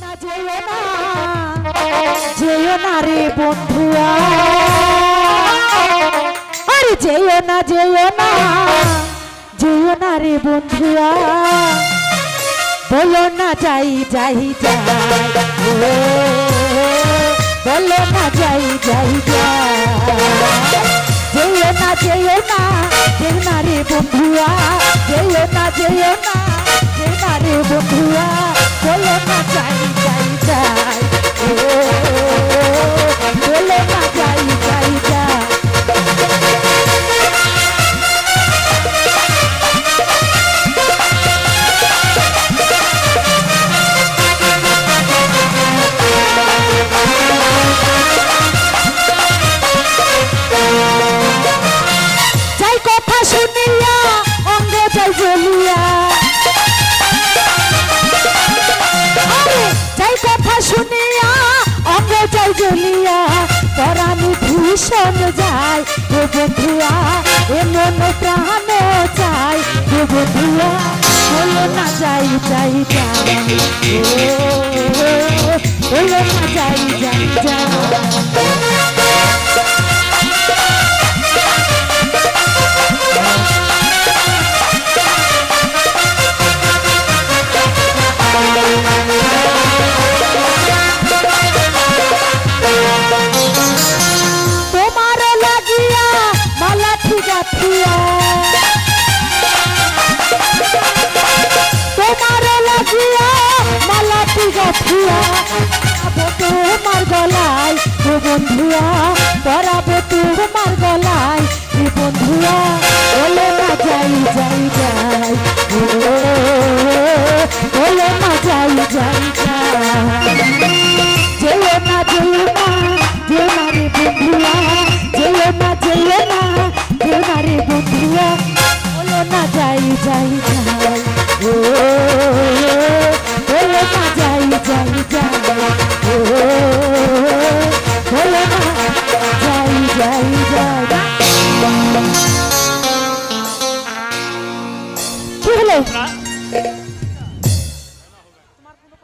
না, যেও না। যেও না রে বন্ধুয়া। আরে যেও না যেও না। যেও না বলো না, যাই যাই বলো না, যাই যাই যাই। না, যেও না। ভীষণ যায়। রে বন্ধুয়া এমন প্রাণ চাই। রে বন্ধুয়া হলো না যাই যাই যাই। হুয়া เลย